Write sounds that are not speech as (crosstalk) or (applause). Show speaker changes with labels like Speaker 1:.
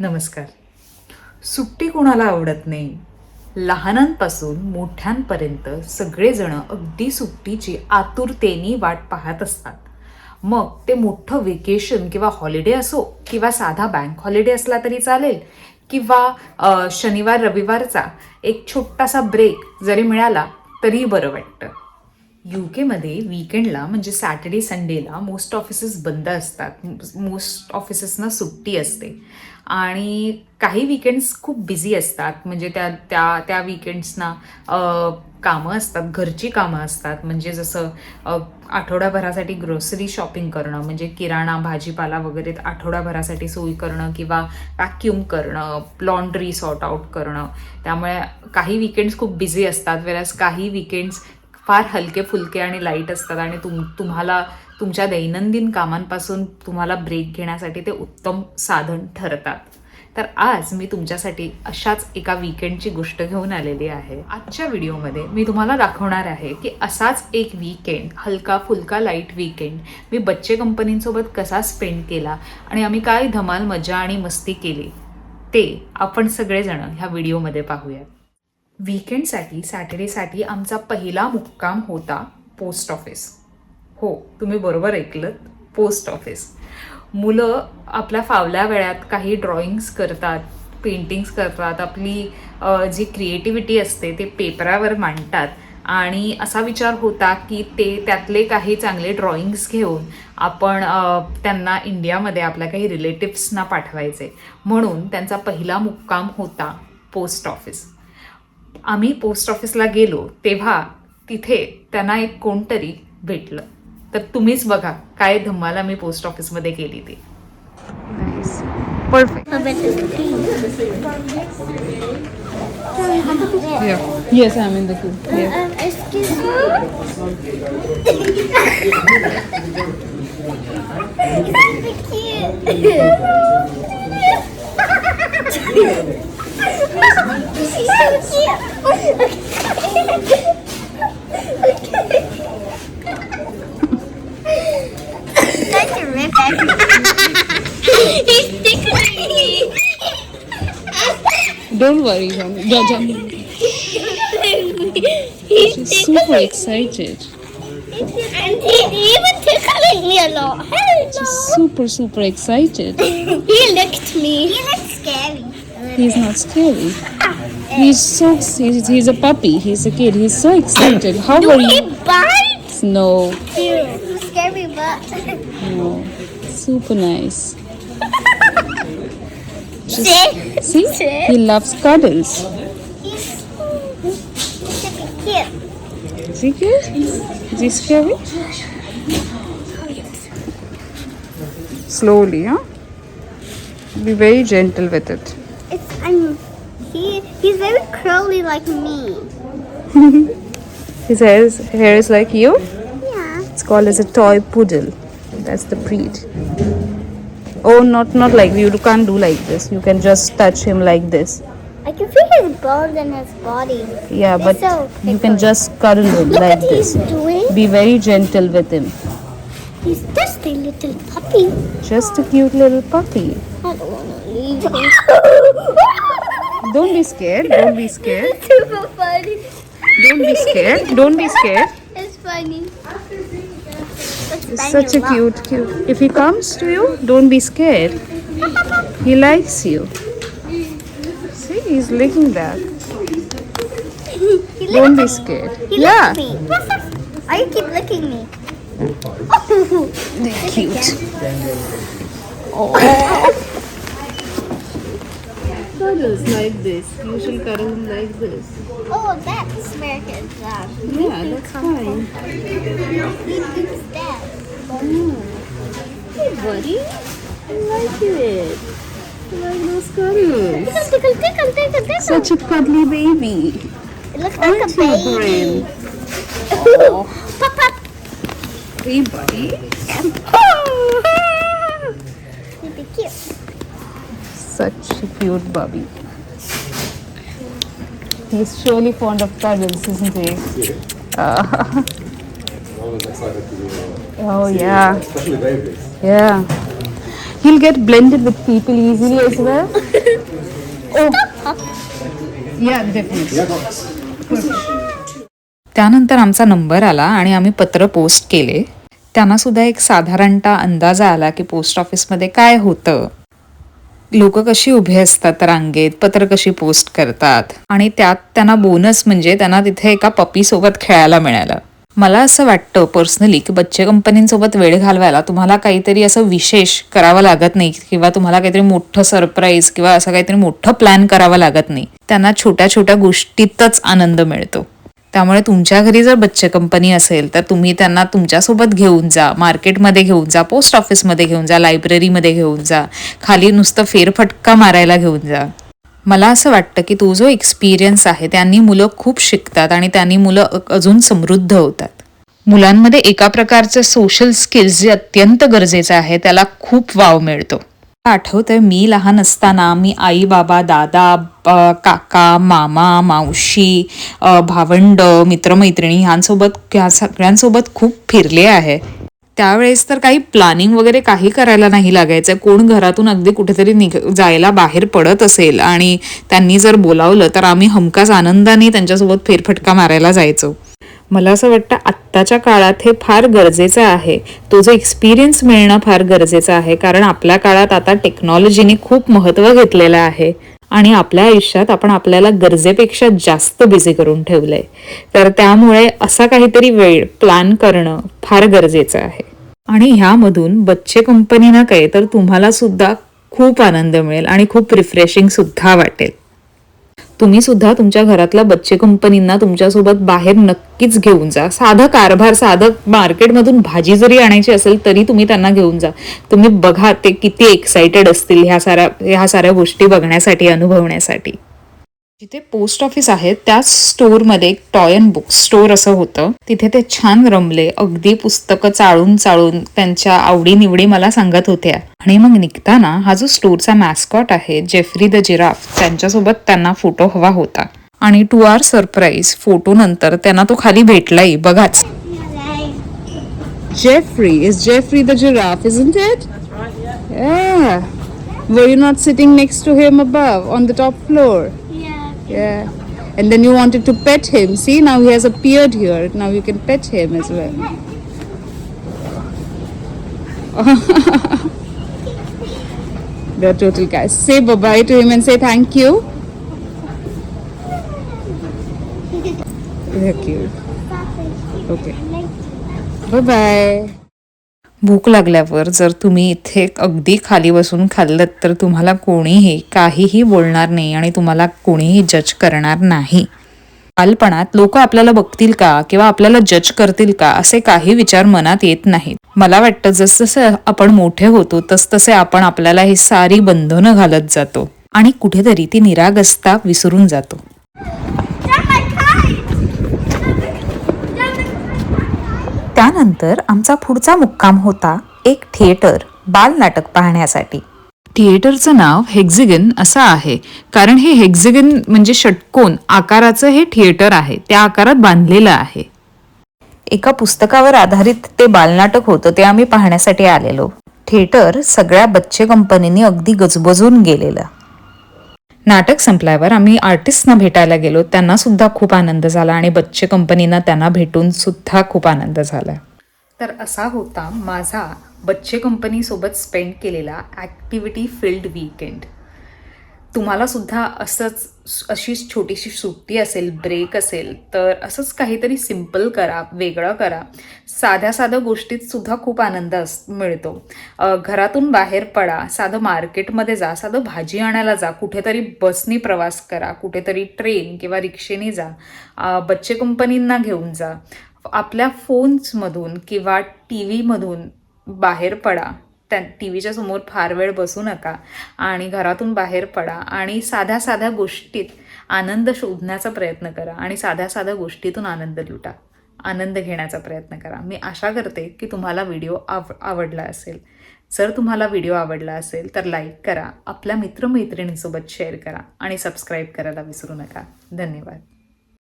Speaker 1: नमस्कार. सुट्टी कोणाला आवडत नाही? लहानांपासून मोठ्यांपर्यंत सगळेजण अगदी सुट्टीची आतुरतेने वाट पाहत असतात. मग ते मोठं वेकेशन किंवा हॉलिडे असो किंवा साधा बँक हॉलिडे असला तरी चालेल किंवा शनिवार रविवारचा एक छोटासा ब्रेक जरी मिळाला तरी बरं वाटतं. यू केमध्ये विकेंडला म्हणजे सॅटर्डे संडेला मोस्ट ऑफिसेस बंद असतात. मोस्ट ऑफिसेसना सुट्टी असते. आणि काही विकेंड्स खूप बिझी असतात. म्हणजे त्या त्या त्या विकेंड्सना कामं असतात. घरची कामं असतात. म्हणजे जसं आठवडाभरासाठी आठवड्याभरासाठी ग्रोसरी शॉपिंग करणं म्हणजे किराणा भाजीपाला वगैरे आठवड्याभरासाठी सोयी करणं किंवा वॅक्यूम करणं लॉन्ड्री सॉर्ट आउट करणं. त्यामुळे काही विकेंड्स खूप बिझी असतात. वेळेस काही विकेंड्स फार हलके फुलके आणि लाइट असतात आणि तुम तुम्हाला तुमच्या दैनंदिन कामांपासून तुम्हाला ब्रेक घेण्यासाठी ते उत्तम साधन ठरतात. तर आज मी तुमच्यासाठी अशाच एका विकेंडची गोष्ट घेऊन आलेली आहे. आजच्या व्हिडिओमध्ये मी तुम्हाला दाखवणार आहे की असाच एक वीकेंड हलका फुलका लाइट वीकेंड मी बच्चे कंपनींसोबत कसा स्पेंड केला आणि आम्ही काय धमाल मजा आणि मस्ती केली ते आपण सगळेजण ह्या व्हिडिओमध्ये पाहूयात. वीकेंडसाठी सॅटर्डेसाठी आमचा पहिला मुक्काम होता पोस्ट ऑफिस हो तुम्ही बरोबर ऐकलं पोस्ट ऑफिस मुलं आपल्या फावल्या वेळात काही ड्रॉइंग्स करतात पेंटिंग्स करतात. आपली जी क्रिएटिव्हिटी असते ते पेपरावर मांडतात. आणि असा विचार होता की ते त्यातले काही चांगले ड्रॉइंग्स घेऊन आपण त्यांना इंडियामध्ये आपल्या काही रिलेटिव्सना पाठवायचे. म्हणून त्यांचा पहिला मुक्काम होता पोस्ट ऑफिस आम्ही पोस्ट ऑफिसला गेलो तेव्हा तिथे त्यांना एक कोणतरी भेटलं. तर तुम्हीच बघा काय धम्माला मी पोस्ट ऑफिसमध्ये केली ती. Perfect (laughs) (laughs) (laughs)
Speaker 2: That's a rip He's tickling me.
Speaker 3: Don't worry, John. Ja- John.
Speaker 2: He's
Speaker 3: She's super excited.
Speaker 2: And he, he even tickling me a lot. Hello.
Speaker 3: She's super, super excited. (laughs)
Speaker 2: He licked me. He looks scary.
Speaker 3: He's not scary. Ah. He's so he's, he's a puppy. He's a kid. He's so excited. How
Speaker 2: Do
Speaker 3: are
Speaker 2: he
Speaker 3: you?
Speaker 2: bite?
Speaker 3: No,
Speaker 2: Ew. Scary butt.
Speaker 3: no. Super nice. (laughs)
Speaker 2: See?
Speaker 3: See?
Speaker 2: See?
Speaker 3: He loves cuddles.
Speaker 2: He's cute.
Speaker 3: Is he cute? Is he scary? Slowly, huh? Be very gentle with it.
Speaker 2: It's I'm he he's very curly like me. (laughs)
Speaker 3: His hair is, hair is like you?
Speaker 2: Yeah.
Speaker 3: It's called as a toy poodle. That's the breed. Oh, not not like you. Can't do like this. You can just touch him like this.
Speaker 2: I can feel his bones in his body.
Speaker 3: Yeah,
Speaker 2: It's
Speaker 3: but
Speaker 2: so
Speaker 3: you can just cuddle him
Speaker 2: Look
Speaker 3: like
Speaker 2: what
Speaker 3: this.
Speaker 2: he's doing.
Speaker 3: Be very gentle with him.
Speaker 2: He's just a little puppy.
Speaker 3: Just a cute little puppy.
Speaker 2: I don't want to leave him. (laughs)
Speaker 3: Don't be scared. Don't be scared.
Speaker 2: it's super funny.
Speaker 3: Don't be scared. Don't be scared.
Speaker 2: It's funny.
Speaker 3: It's such a cute, cute. If he comes to you, don't be scared. He likes you. See, he's licking that.
Speaker 2: He
Speaker 3: Don't be scared.
Speaker 2: He
Speaker 3: Yeah.
Speaker 2: me. Why you keep licking me?
Speaker 3: They're cute. (laughs) Oh. Cuddles like this. You should cuddle like this.
Speaker 2: Oh, that's American uh,
Speaker 3: Yeah, that's fine.
Speaker 2: that.
Speaker 3: Hey, buddy. I like it. I like those cuddles.
Speaker 2: Tickle, tickle, tickle, tickle.
Speaker 3: Such a cuddly baby.
Speaker 2: it looks like a
Speaker 3: Aren't you,
Speaker 2: baby.
Speaker 3: Bren? (laughs)
Speaker 2: pop, pop.
Speaker 3: Hey, buddy. Such a cute bubby. He's surely fond of cuddles, isn't he? Uh,
Speaker 4: Always excited to uh,
Speaker 3: oh, yeah.
Speaker 4: especially babies.
Speaker 3: Yeah. he'll get blended with people easily as well. oh. Yeah, definitely.
Speaker 1: त्यानंतर आमचा number आला आणि आम्ही पत्र post केले त्यांना सुद्धा एक साधारणतः अंदाजा आला की पोस्ट ऑफिसमध्ये काय होतं लोक कशी उभे असतात रांगेत पत्र कशी पोस्ट करतात? आणि त्यात त्यांना बोनस म्हणजे त्यांना तिथे एका पपीसोबत खेळायला मिळालं. मला असं वाटतं पर्सनली की बच्चे कंपनींसोबत वेळ घालवायला तुम्हाला काहीतरी असं विशेष करावं लागत नाही किंवा तुम्हाला काहीतरी मोठं सरप्राईज किंवा असं काहीतरी मोठं प्लॅन करावं लागत नाही. त्यांना छोट्या छोट्या गोष्टीतच आनंद मिळतो. त्यामुळे तुमच्या घरी जर बच्चे कंपनी असेल तर तुम्ही त्यांना तुमच्यासोबत घेऊन जा. मार्केटमध्ये घेऊन जा पोस्ट ऑफिसमध्ये घेऊन जा लायब्ररीमध्ये घेऊन जा. खाली नुसतं फेरफटका मारायला घेऊन जा. मला असं वाटतं की तो जो एक्सपिरियन्स आहे त्यांनी मुलं खूप शिकतात आणि त्यांनी मुलं अजून समृद्ध होतात. मुलांमध्ये एका प्रकारचे सोशल स्किल्स जे अत्यंत गरजेचं आहे त्याला खूप वाव मिळतो. आठवतंय मी लहान असताना मी आई बाबा दादा काका मामा मावशी भावंड मित्रमैत्रिणी ह्यांसोबत ह्या सगळ्यांसोबत खूप फिरले आहे. त्यावेळेस तर काही प्लॅनिंग वगैरे काही करायला नाही लागायचं. कोण घरातून अगदी कुठेतरी निघ जायला बाहेर पडत असेल आणि त्यांनी जर बोलावलं तर आम्ही हमखास आनंदाने त्यांच्यासोबत फेरफटका मारायला जायचो. मला असं वाटतं आत्ताच्या काळात हे फार गरजेचं आहे. तो जो एक्सपिरियन्स मिळणं फार गरजेचं आहे. कारण आपल्या काळात आता टेक्नॉलॉजीने खूप महत्त्व घेतलेलं आहे. आणि आपल्या आयुष्यात आपण आपल्याला गरजेपेक्षा जास्त बिझी करून ठेवलंय. तर त्यामुळे असा काहीतरी वेळ प्लॅन करणं फार गरजेचं आहे. आणि ह्यामधून बच्चे कंपनीनं काही काय तर तुम्हाला सुद्धा खूप आनंद मिळेल आणि खूप रिफ्रेशिंग सुद्धा वाटेल. तुम्ही सुद्धा तुमच्या घरातल्या बच्चे कंपनींना तुमच्यासोबत बाहेर नक्कीच घेऊन जा. साधं कारभार साधं मार्केटमधून भाजी जरी आणायची असेल तरी तुम्ही त्यांना घेऊन जा. तुम्ही बघा ते किती एक्साइटेड असतील ह्या साऱ्या ह्या साऱ्या गोष्टी बघण्यासाठी अनुभवण्यासाठी. जिथे पोस्ट ऑफिस आहे त्याच स्टोअरमध्ये एक टॉय अँड बुक स्टोअर असं होतं तिथे ते छान रमले अगदी पुस्तकं चाळून चाळून त्यांच्या आवडीनिवडी मला सांगत होत्या आणि मग निघताना हा जो स्टोअरचा मॅस्कॉट आहे जेफ्री द जिराफ त्यांच्यासोबत त्यांना फोटो हवा होता आणि टू आर सरप्राईज फोटो नंतर त्यांना तो खाली भेटलाही बघाच
Speaker 3: Jeffrey is Jeffrey the giraffe is it? Yeah. Were you not sitting next to him above on the top floor?
Speaker 2: Yeah.
Speaker 3: And then you wanted to pet him. See, now he has appeared here. Now you can pet him as well. (laughs) They're total guys. Say bye bye to him and say thank you. They're cute. Okay. Bye bye.
Speaker 1: भूक लागल्यावर जर तुम्ही इथे अगदी खाली बसून खाल्लं तर तुम्हाला कोणीही काहीही बोलणार नाही आणि तुम्हाला कोणीही जज करणार नाही. बालपणात लोक आपल्याला बघतील का किंवा आपल्याला जज करतील का असे काही विचार मनात येत नाहीत. मला वाटतं जसजसं आपण मोठे होतो तसतसे आपण आपल्याला ही सारी बंधनं घालत जातो आणि कुठेतरी ती निरागसता विसरून जातो. त्यानंतर आमचा पुढचा मुक्काम होता एक थिएटर बालनाटक पाहण्यासाठी. थिएटरचं नाव हेक्झिगन असं आहे. कारण हे हेक्झिगन म्हणजे षटकोन आकाराचं हे थिएटर आहे. त्या आकारात बांधलेलं आहे. एका पुस्तकावर आधारित ते बालनाटक होतं ते आम्ही पाहण्यासाठी आलेलो. थिएटर सगळ्या बच्चे कंपनीने अगदी गजबजून गेलेलं. नाटक संपल्यावर आम्ही आर्टिस्टना भेटायला गेलो. त्यांना सुद्धा खूप आनंद झाला आणि बच्चे कंपनीना त्यांना भेटून सुद्धा खूप आनंद झाला. तर असा होता माझा बच्चे कंपनीसोबत स्पेंड केलेला ॲक्टिव्हिटी फिल्ड वीकेंड तुम्हाला सुद्धा असंच अशीच छोटीशी सुट्टी असेल ब्रेक असेल तर असंच काहीतरी सिंपल करा वेगळं करा. साध्या साध्या गोष्टीत सुद्धा खूप आनंद अस मिळतो. घरातून बाहेर पडा साधं मार्केटमध्ये जा साधं भाजी आणायला जा कुठेतरी बसनी प्रवास करा कुठेतरी ट्रेन किंवा रिक्षेने जा बच्चे कंपनींना घेऊन जा. आपल्या फोन्समधून किंवा टी व्हीमधून बाहेर पडा. त्या टी व्हीच्या समोर फार वेळ बसू नका आणि घरातून बाहेर पडा आणि साध्या साध्या गोष्टीत आनंद शोधण्याचा प्रयत्न करा आणि साध्या साध्या गोष्टीतून आनंद लुटा. आनंद घेण्याचा प्रयत्न करा. मी आशा करते की तुम्हाला व्हिडिओ आव आवडला असेल. जर तुम्हाला व्हिडिओ आवडला असेल तर लाईक करा. आपल्या मित्रमैत्रिणींसोबत शेअर करा आणि सबस्क्राईब करायला विसरू नका. धन्यवाद.